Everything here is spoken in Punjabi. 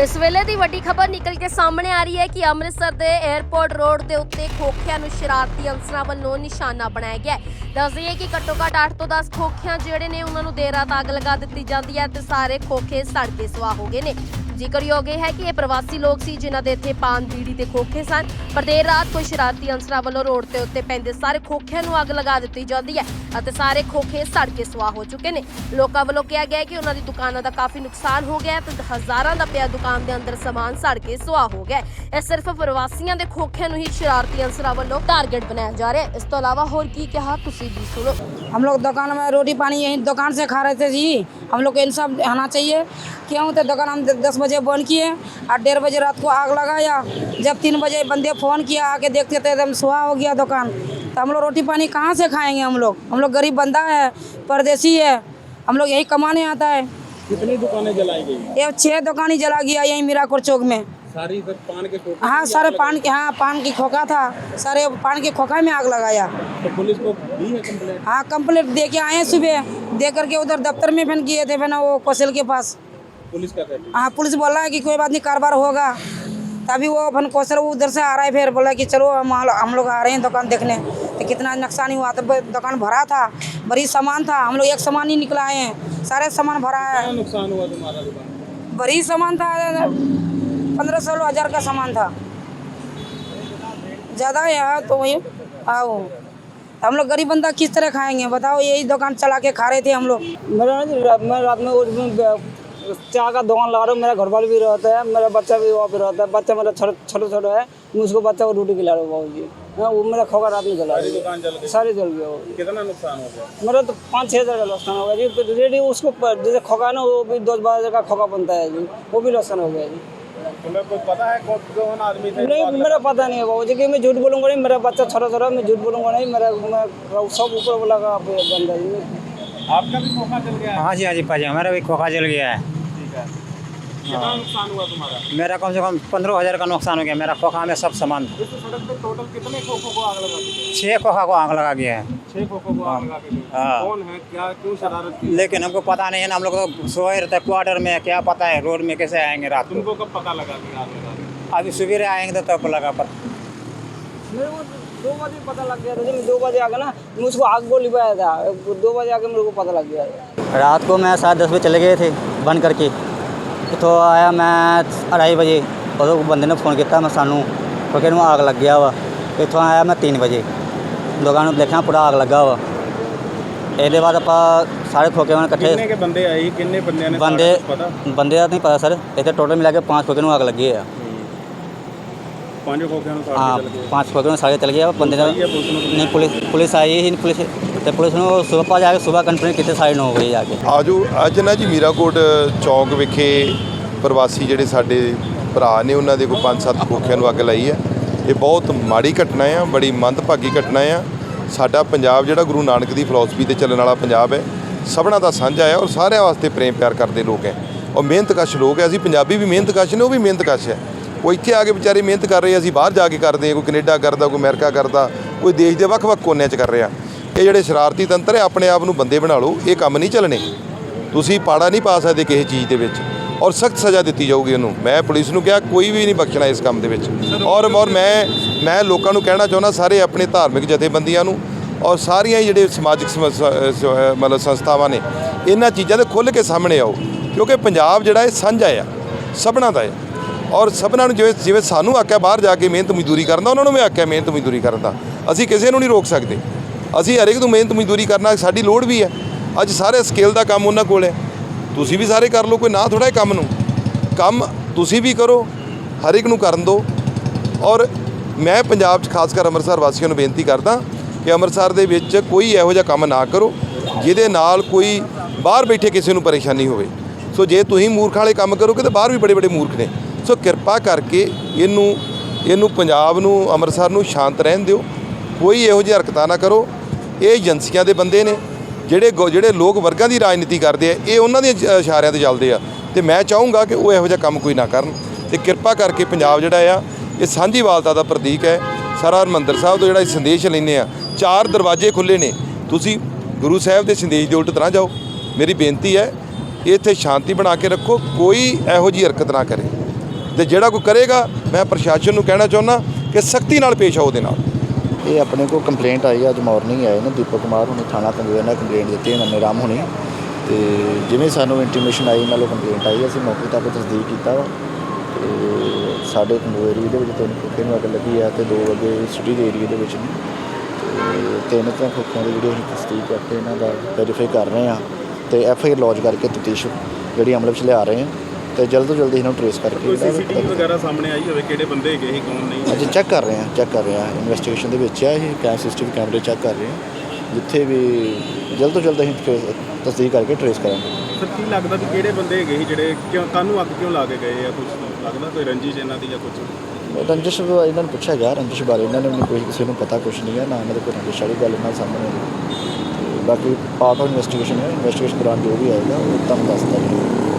ਇਸ ਵੇਲੇ ਦੀ ਵੱਡੀ ਖਬਰ ਨਿਕਲ ਕੇ ਸਾਹਮਣੇ ਆ ਰਹੀ ਹੈ ਕਿ ਅੰਮ੍ਰਿਤਸਰ ਦੇ 에ਅਰਪੋਰਟ ਰੋਡ ਦੇ ਉੱਤੇ ਖੋਖਿਆਂ ਨੂੰ ਸ਼ਰਾਰਤੀ ਅੰਸਰਾਂ ਵੱਲੋਂ ਨਿਸ਼ਾਨਾ ਬਣਾਇਆ ਗਿਆ ਹੈ। ਦੱਸ ਦਈਏ ਕਿ ਘੱਟੋ ਘੱਟ 8 ਤੋਂ 10 ਖੋਖਿਆਂ ਜਿਹੜੇ ਨੇ, ਉਹਨਾਂ ਨੂੰ ਦੇਰ ਰਾਤ ਅੱਗ ਲਗਾ ਦਿੱਤੀ ਜਾਂਦੀ ਹੈ ਤੇ ਸਾਰੇ ਖੋਖੇ ਸੜ ਕੇ ਸੁਆਹ ਹੋ ਗਏ ਨੇ। ਜ਼ਿਕਰਯੋਗ ਇਹ ਹੈ ਕਿ ਇਹ ਪ੍ਰਵਾਸੀ ਲੋਕ ਸੀ ਜਿਨ੍ਹਾਂ ਦੇ ਇੱਥੇ ਪਾਨ ਬੀੜੀ ਤੇ ਖੋਖੇ ਸਨ ਪਰ ਦੇਰ ਰਾਤ ਕੋਈ ਸ਼ਰਾਰਤੀ ਅੰਸਰਾਂ ਵੱਲੋਂ ਰੋਡ ਦੇ ਉੱਤੇ ਪੈਂਦੇ ਸਾਰੇ ਖੋਖਿਆਂ ਨੂੰ ਅੱਗ ਲਗਾ ਦਿੱਤੀ ਜਾਂਦੀ ਹੈ ਅਤੇ ਸਾਰੇ ਖੋਖੇ ਸੜ ਕੇ ਸੁਆਹ ਹੋ ਚੁੱਕੇ ਨੇ ਲੋਕਾਂ ਵੱਲੋਂ ਕਿਹਾ ਗਿਆ ਹੈ ਕਿ ਉਹਨਾਂ ਦੀ ਦੁਕਾਨਾਂ ਦਾ ਕਾਫੀ ਨੁਕਸਾਨ ਹੋ ਗਿਆ ਹੈ ਤੇ ਹਜ਼ਾਰਾਂ ਦਾ ਪਿਆ ਦੁਕਾਨ ਦੇ ਅੰਦਰ ਸਮਾਨ ਸੜ ਕੇ ਸੁਆਹ ਹੋ ਗਿਆ ਹੈ। ਇਹ ਸਿਰਫ ਪ੍ਰਵਾਸੀਆਂ ਦੇ ਖੋਖਿਆਂ ਨੂੰ ਹੀ ਸ਼ਰਾਰਤੀ ਅੰਸਰਾਂ ਵੱਲੋਂ ਟਾਰਗੇਟ ਬਣਾਇਆ ਜਾ ਰਿਹਾ ਹੈ ਇਸ ਤੋਂ ਇਲਾਵਾ ਹੋਰ ਕੀ ਕਿਹਾ ਤੁਸੀਂ ਵੀ ਸੁਣੋ हम लोग दुकान में रोटी पानी यहीं दुकान से खा रहे थे जी हम लोग को इंसाफ आना चाहिए क्यों तो दुकान हम दस बजे बंद किए और डेढ़ बजे रात को आग लगाया। जब तीन बजे बंदे फ़ोन किया आके देखते थे एकदम सुहा हो गया दुकान। तो हम लोग रोटी पानी कहाँ से खाएँगे हम लोग? हम लोग गरीब बंदा है परदेसी है। हम लोग यही कमाने आता है। कितनी दुकानें जलाई गई? ये छः दुकान ही जला गया यहीं मीराकोट चौक में। सारी पान के हाँ सारे पान के हाँ पान की खोखा था। सारे पान के खोखा में आग लगाया। तो पुलिस को दी है कंप्लेंट? हाँ कंप्लेंट दे के आए सुबह। दे करके उधर दफ्तर में फिर किए थे फिर वो कौशल के पास। पुलिस क्या कहती हाँ? पुलिस बोला है कि कोई बात नहीं कारोबार होगा। तभी वो अपन कौशल वो उधर से आ रहा है फिर बोला कि चलो हम हम लोग आ रहे हैं दुकान देखने। तो कितना नुकसान ही हुआ तो दुकान भरा था बड़ी सामान था हम लोग एक सामान ही निकला हैं सारे सामान भरा है। नुकसान हुआ तुम्हारा दुकान? बड़ी सामान था पंद्रह सोलह हज़ार का सामान था। ज़्यादा है हाँ, तो वही आओ। हम लोग गरीब बंदा किस तरह खाएँगे? बताओ यही दुकान चला के खा रहे थे हम लोग। मैं रात में चाय का दुकान लगा रहा हूँ मेरा घर वाले भी रहता है मेरा बच्चा भी वहाँ पे रहता है। बच्चा मेरा छोटा छोटा छोटा है मैं उसको बच्चा को रोटी खिला रहा हूँ बाबू जी हाँ वो मेरा खोखा रात में जला सारी जल गई। गया वो कितना नुकसान हो गया? मेरा तो पाँच छः हज़ार का नुकसान हो गया जी। रेडी उसको जैसे खोखा ना वो भी दस बारह हज़ार का खोखा बनता है जी। वो भी नुकसान हो गया जी। पता है कौन कौन आदमी नहीं मेरा पता नहीं है बाबू जी कि मैं झूठ बोलूँगा नहीं मेरा बच्चा छोटा छोटा मैं झूठ बोलूँगा नहीं मेरा मैं सब ऊपर वाला का बंदा जी। आपका भी खोखा जल गया हाँ जी हाँ जी पाजी हमारा भी खोखा जल गया है। कितना नुकसान हुआ तुम्हारा? मेरा कम से कम पंद्रह हज़ार का नुकसान हो गया मेरा खोखा में सब सामान था। सड़क पे टोटल कितने खोखों को आग लगा छः खोखा को आग लगा गया है। छह खोखों को आग लगा हाँ। कौन है? क्या क्यों शरारत की लेकिन हमको पता नहीं है ना हम लोग तो सोए रहते हैं क्वार्टर में क्या पता है रोड में कैसे आएँगे रात को। तुमको कब पता लगा कि आग लगा अभी सवेरे आएँगे तो तब लगा पर। दो बजे पता लग गया था जब दो बजे आ गया ना मैं उसको आग को लिपाया था। दो बजे आके मेरे को पता लग गया था। रात को मैं साढ़े दस बजे चले गए थे बंद करके। ਇੱਥੋਂ ਆਇਆ ਮੈਂ 2:30 ਵਜੇ ਉਦੋਂ ਬੰਦੇ ਨੇ ਫੋਨ ਕੀਤਾ ਮੈਂ ਸਾਨੂੰ ਕਿਉਂਕਿ ਇਹਨੂੰ ਆਗ ਲੱਗ ਗਿਆ ਵਾ। ਇੱਥੋਂ ਆਇਆ ਮੈਂ 3 ਵਜੇ। ਲੋਕਾਂ ਨੂੰ ਦੇਖਿਆ ਪੂਰਾ ਆਗ ਲੱਗਾ ਵਾ। ਇਹਦੇ ਬਾਅਦ ਆਪਾਂ ਸਾਰੇ ਖੋਕੇ ਉਹਨਾਂ ਇਕੱਠੇ। ਕਿੰਨੇ ਕੇ ਬੰਦੇ ਆਏ ਕਿੰਨੇ ਬੰਦਿਆਂ ਨੇ ਬੰਦੇ ਬੰਦੇ ਦਾ ਨਹੀਂ ਪਤਾ ਸਰ। ਇੱਥੇ ਟੋਟਲ ਮਿਲਾ ਕੇ 5 ਖੋਕੇ ਨੂੰ ਆਗ ਲੱਗੀ ਆ। पांच खोखे सारे ਹਾਂ जल गए ਪੰਜ ਖੋਕੇ ਨੂੰ ਸਾਰੇ ਚਲ ਗਿਆ ਬੰਦੇ ਦਾ ਸਹੀ ਹੈ, ਪੁਲਿਸ ਨੂੰ ਨਹੀਂ ਪੁਲਿਸ ਪੁਲਿਸ ਆਈ ਹੀ ਨਹੀਂ ਪੁਲਿਸ ਤੇ ਪੁਲਿਸ ਨੂੰ ਸਵੇਰ ਪਾ ਜਾ ਕੇ ਸਵੇਰ ਕੰਪਲੇਂਟ ਕੀਤੀ ਸਾਢੇ ਨੌ ਵਜੇ ਜਾ ਕੇ ਆਜੋ ਅੱਜ ਨਾ ਜੀ ਮੀਰਾਕੋਟ ਚੌਂਕ ਵਿਖੇ ਪ੍ਰਵਾਸੀ ਜਿਹੜੇ ਸਾਡੇ ਭਰਾ ਨੇ ਉਹਨਾਂ ਦੇ ਕੋਈ ਪੰਜ ਸੱਤ ਖੋਖਿਆਂ ਨੂੰ ਅੱਗ ਲਾਈ ਹੈ ਇਹ ਬਹੁਤ ਮਾੜੀ ਘਟਨਾ ਆ ਬੜੀ ਮੰਦਭਾਗੀ ਘਟਨਾ ਆ ਸਾਡਾ ਪੰਜਾਬ ਜਿਹੜਾ ਗੁਰੂ ਨਾਨਕ ਦੀ ਫਿਲਾਸਫੀ ਤੇ ਚੱਲਣ ਵਾਲਾ ਪੰਜਾਬ ਹੈ ਸਭਨਾ ਦਾ ਸਾਂਝਾ ਹੈ ਔਰ ਸਾਰਿਆਂ ਵਾਸਤੇ ਪ੍ਰੇਮ ਪਿਆਰ ਕਰਦੇ ਲੋਕ ਹੈ ਔਰ ਮਿਹਨਤਕਸ਼ ਲੋਕ ਹੈ ਅਸੀਂ ਪੰਜਾਬੀ ਵੀ ਮਿਹਨਤਕਸ਼ ਨੇ ਉਹ ਵੀ ਮਿਹਨਤਕਸ਼ ਹੈ ਉਹ ਇੱਥੇ ਆ ਕੇ ਵਿਚਾਰੇ ਮਿਹਨਤ ਕਰ ਰਹੇ ਆ, ਅਸੀਂ ਬਾਹਰ ਜਾ ਕੇ ਕਰਦੇ ਹਾਂ ਕੋਈ ਕੈਨੇਡਾ ਕਰਦਾ ਕੋਈ ਅਮਰੀਕਾ ਕਰਦਾ ਕੋਈ ਦੇਸ਼ ਦੇ ਵੱਖ-ਵੱਖ ਕੋਨਿਆਂ 'ਚ ਕਰ ਰਿਹਾ। ਇਹ ਜਿਹੜੇ ਸ਼ਰਾਰਤੀ ਤੰਤਰ ਹੈ ਆਪਣੇ ਆਪ ਨੂੰ ਬੰਦੇ ਬਣਾ ਲਓ ਇਹ ਕੰਮ ਨਹੀਂ ਚੱਲਣੇ। ਤੁਸੀਂ ਪਾੜਾ ਨਹੀਂ ਪਾ ਸਕਦੇ ਕਿਸੇ ਚੀਜ਼ ਦੇ ਵਿੱਚ ਔਰ ਸਖਤ ਸਜ਼ਾ ਦਿੱਤੀ ਜਾਊਗੀ ਉਹਨੂੰ। ਮੈਂ ਪੁਲਿਸ ਨੂੰ ਕਿਹਾ ਕੋਈ ਵੀ ਨਹੀਂ ਬਖਸ਼ਣਾ ਇਸ ਕੰਮ ਦੇ ਵਿੱਚ। ਔਰ ਔਰ ਮੈਂ ਮੈਂ ਲੋਕਾਂ ਨੂੰ ਕਹਿਣਾ ਚਾਹੁੰਦਾ ਸਾਰੇ ਆਪਣੇ ਧਾਰਮਿਕ ਜਥੇਬੰਦੀਆਂ ਨੂੰ ਔਰ ਸਾਰੀਆਂ ਹੀ ਜਿਹੜੇ ਸਮਾਜਿਕ ਸਮਸ- ਮਤਲਬ ਸੰਸਥਾਵਾਂ ਨੇ ਇਹਨਾਂ ਚੀਜ਼ਾਂ ਦੇ ਖੁੱਲ੍ਹ ਕੇ ਸਾਹਮਣੇ ਆਓ। ਕਿਉਂਕਿ ਪੰਜਾਬ ਜਿਹੜਾ ਇਹ ਸਾਂਝਾ ਆ ਸਭਨਾਂ ਦਾ ਹੈ ਔਰ ਸਭਨਾਂ ਨੂੰ ਜਿਵੇਂ ਜਿਵੇਂ ਸਾਨੂੰ ਆਖਿਆ ਬਾਹਰ ਜਾ ਕੇ ਮਿਹਨਤ ਮਜ਼ਦੂਰੀ ਕਰਨ ਦਾ, ਉਹਨਾਂ ਨੂੰ ਵੀ ਆਖਿਆ ਮਿਹਨਤ ਮਜ਼ਦੂਰੀ ਕਰਨ ਦਾ। ਅਸੀਂ ਕਿਸੇ ਨੂੰ ਨਹੀਂ ਰੋਕ ਸਕਦੇ। ਅਸੀਂ ਹਰੇਕ ਨੂੰ ਮਿਹਨਤ ਮਜ਼ਦੂਰੀ ਕਰਨਾ ਸਾਡੀ ਲੋੜ ਵੀ ਹੈ। ਅੱਜ ਸਾਰੇ ਸਕਿੱਲ ਦਾ ਕੰਮ ਉਹਨਾਂ ਕੋਲ ਹੈ। ਤੁਸੀਂ ਵੀ ਸਾਰੇ ਕਰ ਲਓ, ਕੋਈ ਨਾ ਥੋੜਾ ਕੰਮ ਨੂੰ। ਕੰਮ ਤੁਸੀਂ ਵੀ ਕਰੋ ਹਰ ਇੱਕ ਨੂੰ ਕਰਨ ਦਿਓ। ਔਰ ਮੈਂ ਪੰਜਾਬ 'ਚ ਖਾਸ ਕਰ ਅੰਮ੍ਰਿਤਸਰ ਵਾਸੀਆਂ ਨੂੰ ਬੇਨਤੀ ਕਰਦਾ ਕਿ ਅੰਮ੍ਰਿਤਸਰ ਦੇ ਵਿੱਚ ਕੋਈ ਇਹੋ ਜਿਹਾ ਕੰਮ ਨਾ ਕਰੋ, ਜਿਹਦੇ ਨਾਲ ਕੋਈ ਬਾਹਰ ਬੈਠੇ ਕਿਸੇ ਨੂੰ ਪਰੇਸ਼ਾਨੀ ਹੋਵੇ। ਸੋ ਜੇ ਤੁਸੀਂ ਮੂਰਖਾਂ ਵਾਲੇ ਕੰਮ ਕਰੋਗੇ ਤਾਂ ਬਾਹਰ ਵੀ ਬੜੇ ਬੜੇ ਮੂਰਖ ਨੇ। ਸੋ ਕਿਰਪਾ ਕਰਕੇ ਇਹਨੂੰ ਇਹਨੂੰ ਪੰਜਾਬ ਨੂੰ, ਅੰਮ੍ਰਿਤਸਰ ਨੂੰ ਸ਼ਾਂਤ ਰਹਿਣ ਦਿਓ। ਕੋਈ ਇਹੋ ਜਿਹੀ ਹਰਕਤਾਂ ਨਾ ਕਰੋ। ਇਹ ਏਜੰਸੀਆਂ ਦੇ ਬੰਦੇ ਨੇ, ਜਿਹੜੇ ਗੋ- ਜਿਹੜੇ ਲੋਕ ਵਰਗਾਂ ਦੀ ਰਾਜਨੀਤੀ ਕਰਦੇ ਆ, ਇਹ ਉਹਨਾਂ ਦੇ ਇਸ਼ਾਰਿਆਂ ਤੇ ਚੱਲਦੇ ਆ। ਤੇ ਮੈਂ ਚਾਹੂੰਗਾ ਕਿ ਉਹ ਇਹੋ ਜਿਹਾ ਕੰਮ ਕੋਈ ਨਾ ਕਰਨ। ਤੇ ਕਿਰਪਾ ਕਰਕੇ ਪੰਜਾਬ ਜਿਹੜਾ ਆ, ਇਹ ਸਾਂਝੀਵਾਲਤਾ ਦਾ ਪ੍ਰਤੀਕ ਹੈ। ਸਾਰਾ ਹਰਿਮੰਦਰ ਸਾਹਿਬ ਤੋਂ ਜਿਹੜਾ ਇਹ ਸੰਦੇਸ਼ ਲੈਂਦੇ ਆ, ਚਾਰ ਦਰਵਾਜ਼ੇ ਖੁੱਲੇ ਨੇ। ਤੁਸੀਂ ਗੁਰੂ ਸਾਹਿਬ ਦੇ ਸੰਦੇਸ਼ ਦੇ ਉਲਟ ਤਰ੍ਹਾਂ ਜਾਓ। ਮੇਰੀ ਬੇਨਤੀ ਹੈ, ਇੱਥੇ ਸ਼ਾਂਤੀ ਬਣਾ ਕੇ ਰੱਖੋ। ਕੋਈ ਇਹੋ ਜਿਹੀ ਹਰਕਤ ਨਾ ਕਰੇ। ਤੇ ਜਿਹੜਾ ਕੋਈ ਕਰੇਗਾ ਮੈਂ ਪ੍ਰਸ਼ਾਸਨ ਨੂੰ ਕਹਿਣਾ ਚਾਹੁੰਦਾ ਕਿ ਸਖਤੀ ਨਾਲ ਪੇਸ਼ ਆਓ ਉਹਦੇ ਨਾਲ। ਇਹ ਆਪਣੇ ਕੋਲ ਕੰਪਲੇਂਟ ਆਈ ਆ, ਅੱਜ ਮਾਰਨਿੰਗ ਆਏ ਨੇ ਦੀਪਕ ਕੁਮਾਰ ਹੁਣੇ ਥਾਣਾ ਕੰਗੋਇਆ ਨਾਲ ਕੰਪਲੇਂਟ ਦਿੱਤੀ ਇਹਨਾਂ ਨੇ ਰਾਮ ਹੁਣੀ। ਤੇ ਜਿਵੇਂ ਸਾਨੂੰ ਇੰਟੀਮੇਸ਼ਨ ਆਈ ਨਾਲੋਂ ਕੰਪਲੇਂਟ ਆਈ ਅਸੀਂ ਮੌਕੇ ਤੱਕ ਤਸਦੀਕ ਕੀਤਾ ਵਾ। ਤੇ ਸਾਡੇ ਕੰਗੋਇਆ ਦੇ ਵਿੱਚ ਤਿੰਨ ਖੋਖੇ ਨੂੰ ਅੱਗ ਲੱਗੀ ਆ ਤੇ ਦੋ ਅੱਗੇ ਸਿਟੀ ਦੇ ਏਰੀਏ ਦੇ ਵਿੱਚ ਨੇ। ਤੇ ਤਿੰਨ ਤਾਂ ਖੋਖਿਆਂ ਦੀ ਜਿਹੜੀ ਅਸੀਂ ਤਸਦੀਕ ਕਰਕੇ ਇਹਨਾਂ ਦਾ ਵੈਰੀਫਾਈ ਕਰ ਰਹੇ ਆ ਤੇ ਐਫ ਆਈ ਲੌਜ ਕਰਕੇ ਤਫਤੀਸ਼ ਜਿਹੜੀ ਅਮਲ ਵਿੱਚ ਲਿਆ ਰਹੇ ਆ। ਤੇ ਜਲਦ ਤੋਂ ਜਲਦ ਇਹਨਾਂ ਨੂੰ ਟਰੇਸ ਕਰਕੇ ਕੋਈ ਸੀਸੀਟੀਵੀ ਵਗੈਰਾ ਸਾਹਮਣੇ ਆਈ ਹੋਵੇ ਕਿਹੜੇ ਬੰਦੇ ਹੈਗੇ ਸੀ ਕੌਣ ਨਹੀਂ ਅੱਜ ਚੈੱਕ ਕਰ ਰਹੇ ਹਾਂ ਚੈੱਕ ਕਰ ਰਹੇ ਹਾਂ। ਇਨਵੈਸਟੀਗੇਸ਼ਨ ਦੇ ਵਿੱਚ ਆ ਇਹ ਕੈਮ ਸਿਸਟਮ ਕੈਮਰੇ ਚੈੱਕ ਕਰ ਰਹੇ ਹਾਂ। ਜਿੱਥੇ ਵੀ ਜਲਦ ਤੋਂ ਜਲਦ ਅਸੀਂ ਤਸਦੀਕ ਕਰਕੇ ਟਰੇਸ ਕਰਾਂਗੇ। ਸਰ ਕੀ ਲੱਗਦਾ ਵੀ ਕਿਹੜੇ ਬੰਦੇ ਹੈਗੇ ਸੀ ਜਿਹੜੇ ਕਿਉਂ ਕਾਹਨੂੰ ਅੱਗ ਕਿਉਂ ਲਾ ਕੇ ਗਏ ਆ ਕੁਝ ਲੱਗਦਾ ਕੋਈ ਰੰਜਿਸ਼ ਇਹਨਾਂ ਦੀ ਜਾਂ ਕੁਝ ਰੰਜਿਸ਼ ਇਹਨਾਂ ਨੂੰ ਪੁੱਛਿਆ ਗਿਆ ਰੰਜਿਸ਼ ਬਾਰੇ ਇਹਨਾਂ ਨੇ ਕੋਈ ਕਿਸੇ ਨੂੰ ਪਤਾ ਕੁਝ ਨਹੀਂ ਹੈ ਨਾ ਇਹਨਾਂ ਦੇ ਕੋਈ ਰੰਜਿਸ਼ ਵਾਲੀ ਗੱਲ ਇਹਨਾਂ ਸਾਹਮਣੇ ਆਈ। ਬਾਕੀ ਪਾਰਟ ਆਫ ਇਨਵੈਸਟੀਗੇਸ਼ਨ ਹੈ। ਇਨਵੈਸਟੀਗੇਸ਼ਨ ਦੌਰਾਨ ਜੋ ਵੀ ਆਏਗਾ ਉਹ ਤੁਹਾਨੂੰ ਦੱਸ ਦਿੱਤਾ ਜਾਏਗਾ